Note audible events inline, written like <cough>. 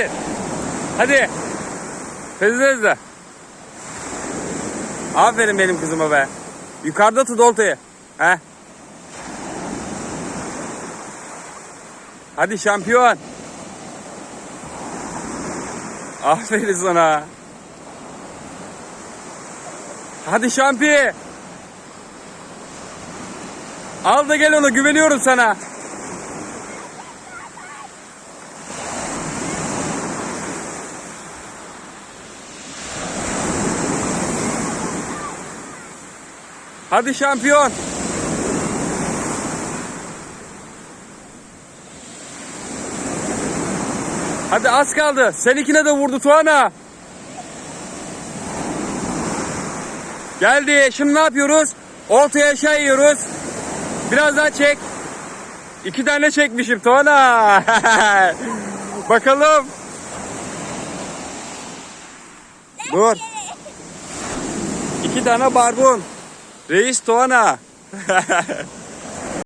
Aferin. Hadi. Hızlı hızlı. Aferin benim kızıma be. Yukarıda tut oltayı. He. Hadi şampiyon. Aferin sana. Hadi şampi. Al da gel onu güveniyorum sana. Hadi şampiyon. Hadi az kaldı. Seninkine de vurdu Tuana. Geldi. Şimdi ne yapıyoruz? Ortaya aşağı yiyoruz. Biraz daha çek. İki tane çekmişim Tuana. <laughs> Bakalım. Dur. İki tane barbun. Reis Tuana. <laughs>